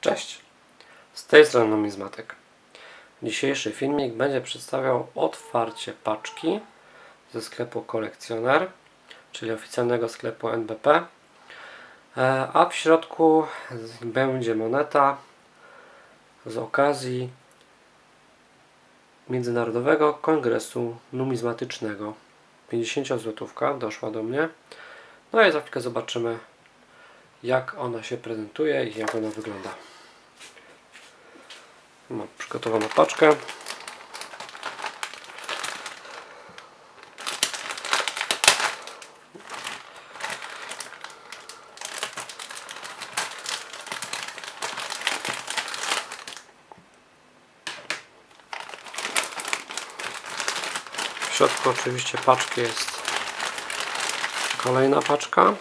Cześć! Z tej strony numizmatyk. Dzisiejszy filmik będzie przedstawiał otwarcie paczki ze sklepu Kolekcjoner, czyli oficjalnego sklepu NBP. E, A w środku będzie moneta z okazji Międzynarodowego Kongresu Numizmatycznego. 50 złotówka doszła do mnie. No i za chwilkę zobaczymy jak ona się prezentuje i jak ona wygląda. Mam przygotowaną paczkę. W środku oczywiście paczki jest kolejna paczka.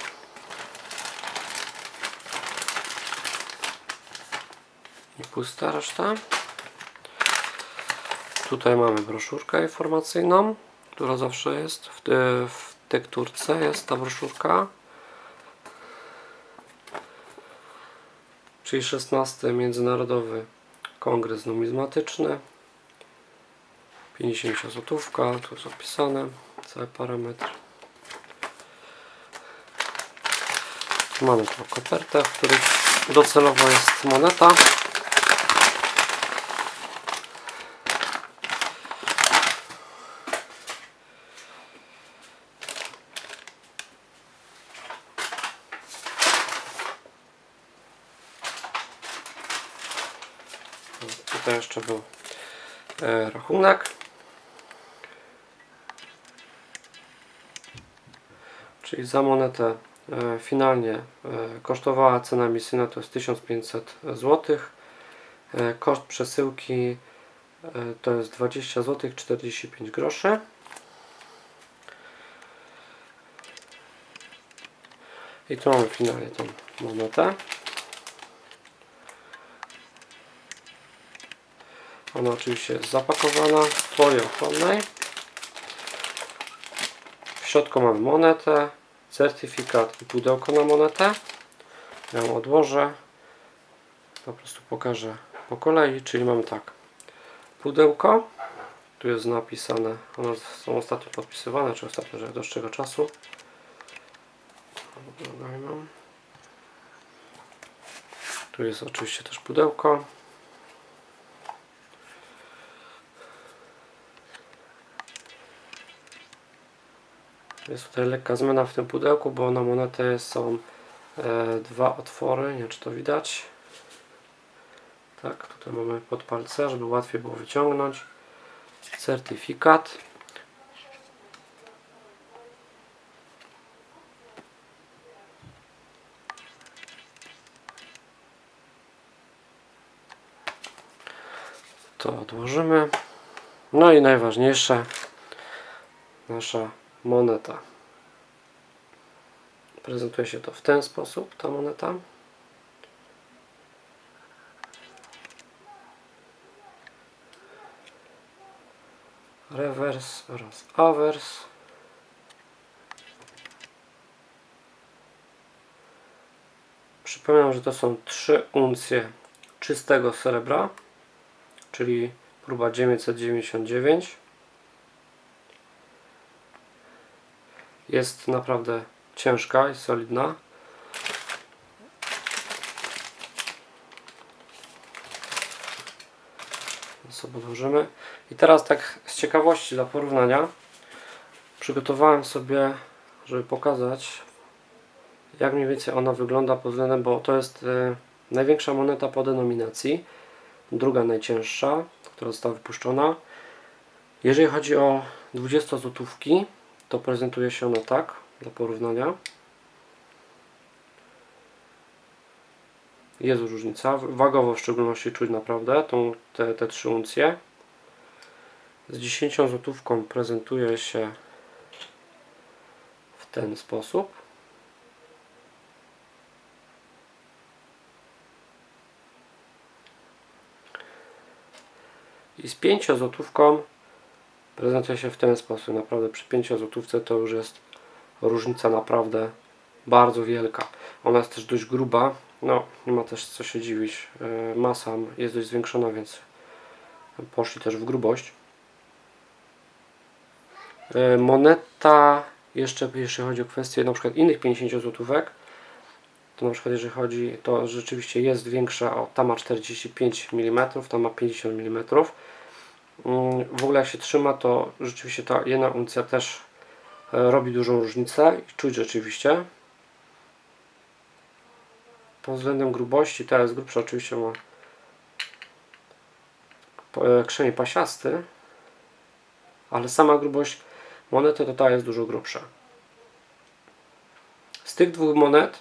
I pusta reszta. Tutaj mamy broszurkę informacyjną, która zawsze jest w, te, w tekturce jest ta broszurka. Czyli 16 Międzynarodowy Kongres Numizmatyczny. 50 złotówka, tu jest opisane cały parametr. Tu mamy tą kopertę, w której docelowo jest moneta. Tutaj jeszcze był e, rachunek. Czyli za monetę e, finalnie e, kosztowała cena emisyjna to jest 1500 zł. Koszt przesyłki to jest 20 zł 45 groszy. I tu mamy finalnie tą monetę. Ona oczywiście jest zapakowana w folie ochronnej. W środku mamy monetę, certyfikat i pudełko na monetę. Ja ją odłożę. Po prostu pokażę po kolei, czyli mamy tak. Pudełko. Tu jest napisane, one są ostatnio podpisywane, czy ostatnio, że do czego czasu. Tu jest oczywiście też pudełko. Jest tutaj lekka zmiana w tym pudełku, bo na monetę są e, dwa otwory, nie wiem czy to widać. Tak, tutaj mamy pod palce, żeby łatwiej było wyciągnąć. Certyfikat. To odłożymy. No i najważniejsze, nasza moneta. Prezentuje się to w ten sposób, ta moneta. Rewers oraz awers. Przypominam, że to są 3 uncje czystego srebra, czyli próba 999. Jest naprawdę ciężka i solidna. sobie. I teraz tak z ciekawości dla porównania przygotowałem sobie, żeby pokazać jak mniej więcej ona wygląda pod względem, bo to jest e, największa moneta po denominacji, druga najcięższa, która została wypuszczona. Jeżeli chodzi o 20 złotówki, to prezentuje się ona tak, dla porównania. Jest różnica, wagowo w szczególności czuć naprawdę tą, te, te 3 uncje. Z 10 złotówką prezentuje się w ten sposób. I z 5 złotówką prezentuje się w ten sposób. Naprawdę przy 5 złotówce to już jest różnica naprawdę bardzo wielka. Ona jest też dość gruba. No, nie ma też co się dziwić. E, Masa jest dość zwiększona, więc poszli też w grubość. E, Moneta, jeszcze jeśli chodzi o kwestię na przykład innych 50 złotówek, to na przykład jeżeli chodzi, to rzeczywiście jest większa, o, ta ma 45 mm, ta ma 50 mm. W ogóle jak się trzyma, to rzeczywiście ta jedna uncja też e, robi dużą różnicę i czuć rzeczywiście. Pod względem grubości, ta jest grubsza, oczywiście ma e, krzemień pasiasty, ale sama grubość monety to ta jest dużo grubsza. Z tych dwóch monet,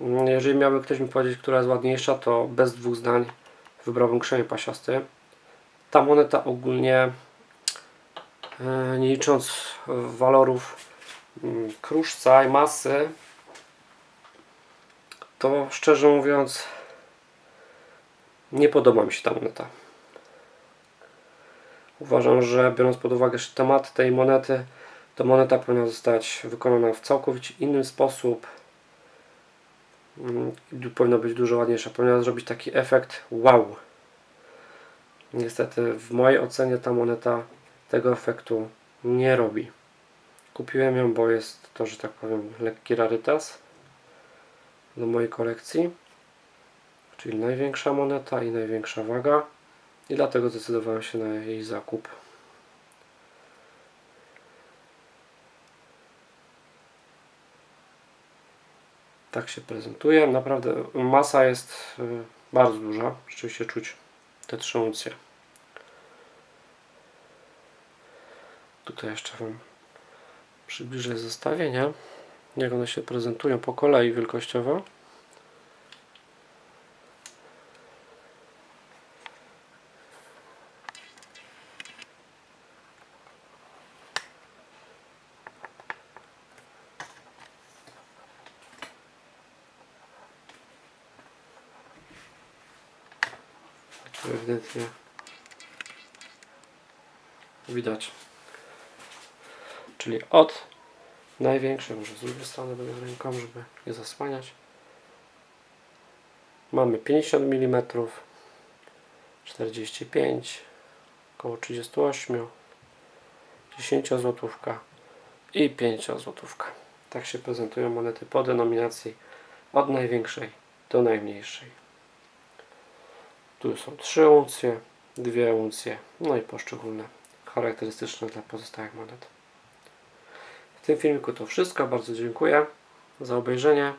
mm, jeżeli miałby ktoś mi powiedzieć, która jest ładniejsza, to bez dwóch zdań wybrałbym krzemień pasiasty. Ta moneta ogólnie, e, nie licząc walorów mm, kruszca i masy, to szczerze mówiąc nie podoba mi się ta moneta. Uważam, że biorąc pod uwagę jeszcze temat tej monety, to moneta powinna zostać wykonana w całkowicie inny sposób. Mm, Powinna być dużo ładniejsza. Powinna zrobić taki efekt wow. Niestety w mojej ocenie ta moneta tego efektu nie robi. Kupiłem ją, bo jest to, że tak powiem, lekki rarytas do mojej kolekcji. Czyli największa moneta i największa waga. I dlatego zdecydowałem się na jej zakup. Tak się prezentuje. Naprawdę masa jest y, bardzo duża. Rzeczywiście czuć te trzy uncje. Tutaj jeszcze Wam przybliżę zestawienie, jak one się prezentują po kolei wielkościowo. Ewidentnie widać. Czyli od największej, może z drugiej strony będę ręką, żeby nie zasłaniać. Mamy 50 mm, 45, około 38, 10 złotówka i 5 złotówka. Tak się prezentują monety po denominacji od największej do najmniejszej. Tu są 3 uncje, 2 uncje, no i poszczególne charakterystyczne dla pozostałych monet. W tym filmiku to wszystko. Bardzo dziękuję za obejrzenie.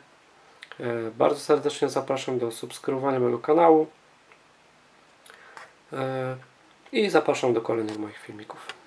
E, Bardzo serdecznie zapraszam do subskrybowania mojego kanału E, i zapraszam do kolejnych moich filmików.